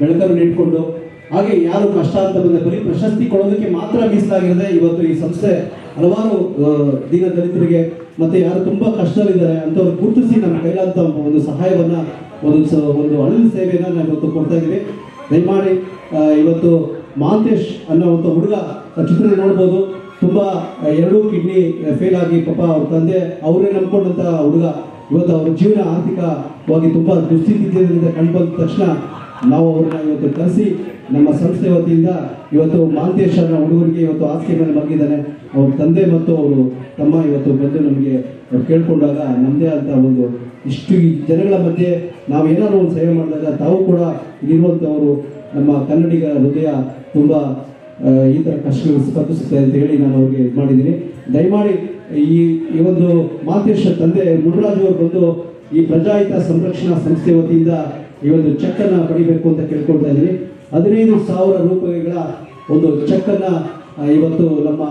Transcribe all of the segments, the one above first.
ಬೆಳಕನ್ನು ಇಟ್ಕೊಂಡು ಹಾಗೆ ಯಾರು ಕಷ್ಟ ಅಂತ ಬಂದ ಬರೀ ಪ್ರಶಸ್ತಿ ಕೊಡೋದಕ್ಕೆ ಮಾತ್ರ ಮೀಸಲಾಗಿರದೆ ಇವತ್ತು ಈ ಸಂಸ್ಥೆ ಹಲವಾರು ದೀನ ದಲಿತರಿಗೆ ಮತ್ತೆ ಯಾರು ತುಂಬಾ ಕಷ್ಟದಲ್ಲಿದ್ದಾರೆ ಅಂತವ್ರು ಗುರುತಿಸಿ ನಮ್ಮ ಕೈಲಾದ ಒಂದು ಸಹಾಯವನ್ನ, ಒಂದು ಒಂದು ಅಳಿಲು ಸೇವೆಯನ್ನ ನಾವು ಇವತ್ತು ಕೊಡ್ತಾ ಇದ್ದೀವಿ ದಯಮಾಡಿ ಇವತ್ತು ಮಾಂತೇಶ್ ಅನ್ನೋವಂಥ ಹುಡುಗ ಚಿತ್ರ ನೋಡ್ಬೋದು. ತುಂಬಾ ಎರಡೂ ಕಿಡ್ನಿ ಫೇಲ್ ಆಗಿ ಪಾಪ ಅವ್ರ ತಂದೆ ಅವರೇ ನಂಬ್ಕೊಂಡಂತ ಹುಡುಗ. ಇವತ್ತು ಅವ್ರ ಜೀವನ ಆರ್ಥಿಕವಾಗಿ ತುಂಬಾ ದುಸ್ಥಿತಿ ಕಂಡು ಬಂದ ತಕ್ಷಣ ನಾವು ಅವ್ರನ್ನ ಇವತ್ತು ಕರೆಸಿ ನಮ್ಮ ಸಂಸ್ಥೆ ವತಿಯಿಂದ ಇವತ್ತು ಮಾಲ್ತೇಶ್ ಅನ್ನೋ ಹುಡುಗರಿಗೆ ಇವತ್ತು ಹಾಸಿಗೆ ಮೇಲೆ ಮಲಗಿದ್ದಾನೆ. ಅವ್ರ ತಂದೆ ಮತ್ತು ಅವರು ತಮ್ಮ ಇವತ್ತು ಬಂದು ನಮಗೆ ಕೇಳ್ಕೊಂಡಾಗ ನಮ್ಮದೇ ಅಂತ ಒಂದು ಇಷ್ಟು ಜನಗಳ ಮಧ್ಯೆ ನಾವು ಏನಾದ್ರು ಒಂದು ಸೇವೆ ಮಾಡಿದಾಗ ತಾವು ಕೂಡ ಇಲ್ಲಿರುವಂಥವರು ನಮ್ಮ ಕನ್ನಡಿಗ ಹೃದಯ ತುಂಬ ಈ ಥರ ಕಷ್ಟಗಳು ಸ್ಪಂದಿಸುತ್ತೆ ಅಂತ ಹೇಳಿ ನಾನು ಅವ್ರಿಗೆ ಇದು ಮಾಡಿದ್ದೀನಿ ದಯಮಾಡಿ ಈ ಈ ಒಂದು ತಂದೆ ಮುರುಳರಾಜು ಅವರು ಬಂದು ಈ ಪ್ರಜಾಹಿತ ಸಂರಕ್ಷಣಾ ಸಂಸ್ಥೆ ವತಿಯಿಂದ ಈ ಒಂದು ಚೆಕ್ ಅನ್ನ ಪಡಿಬೇಕು ಅಂತ ಕೇಳ್ಕೊಳ್ತಾ ಇದ್ದೀನಿ. ಹದಿನೈದು ಸಾವಿರ ರೂಪಾಯಿಗಳ ಒಂದು ಚೆಕ್ಕನ್ನು ಇವತ್ತು ನಮ್ಮ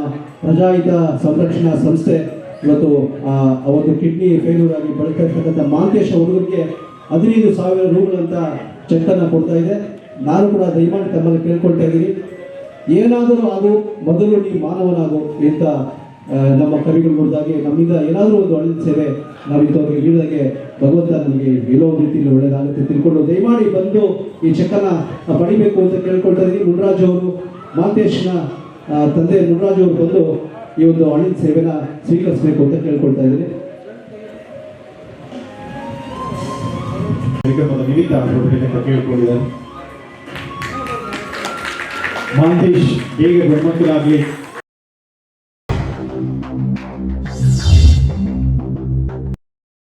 ಪ್ರಜಾಹಿತ ಸಂರಕ್ಷಣಾ ಸಂಸ್ಥೆ ಇವತ್ತು ಆ ಒಂದು ಕಿಡ್ನಿ ಫೇಲ್ಯೂರ್ ಆಗಿ ಇರ್ತಕ್ಕಂಥ ಮಾಂತೇಶ ಹುಡುಗರಿಗೆ ಹದಿನೈದು ಸಾವಿರ ರೂಗಳಂತ ಚೆಕ್ ಅನ್ನ ಕೊಡ್ತಾ ಇದೆ. ನಾನು ಕೂಡ ದಯಮಾಡಿ ತಮ್ಮಲ್ಲಿ ಕೇಳ್ಕೊಳ್ತಾ ಇದ್ದೀನಿ. ಏನಾದರೂ ಆಗು ಮೊದಲು ನೀ ಮಾನವನಾಗು ಆ, ನಮ್ಮ ಕವಿಗಳು ನೋಡಿದಾಗೆ ನಮ್ಮಿಂದ ಏನಾದರೂ ಒಂದು ಒಳ್ಳೆ ಸೇವೆ ನಾವು ಇಂಥವ್ರಿಗೆ ನೀಡಿದಾಗೆ ಭಗವಂತ ನನಗೆ ಎಲ್ಲೋ ರೀತಿಯಲ್ಲಿ ಒಳ್ಳೇದಾಗುತ್ತೆ ತಿಳ್ಕೊಂಡು ದಯಮಾಡಿ ಬಂದು ಈ ಚೆಕ್ಕನ್ನ ಪಡಿಬೇಕು ಅಂತ ಕೇಳ್ಕೊಳ್ತಾ ಇದ್ದೀನಿ. ಮುನ್ರಾಜ್ ಅವರು ಮಾಂತೇಶ್ನ ತಂದೆ ಮುನ್ರಾಜ್ ಅವರು ಬಂದು ಈ ಒಂದು ಅಳಿದ ಸೇವೆನ ಸ್ವೀಕರಿಸಬೇಕು ಅಂತ ಕೇಳ್ಕೊಳ್ತಾ ಇದ್ದೀನಿ. ಕೇಳ್ಕೊಂಡಿದ್ದಾರೆ. ಮಾಂತೇಶ್ ಹೇಗೆ ಗುಣಮುಖರಾಗಲಿ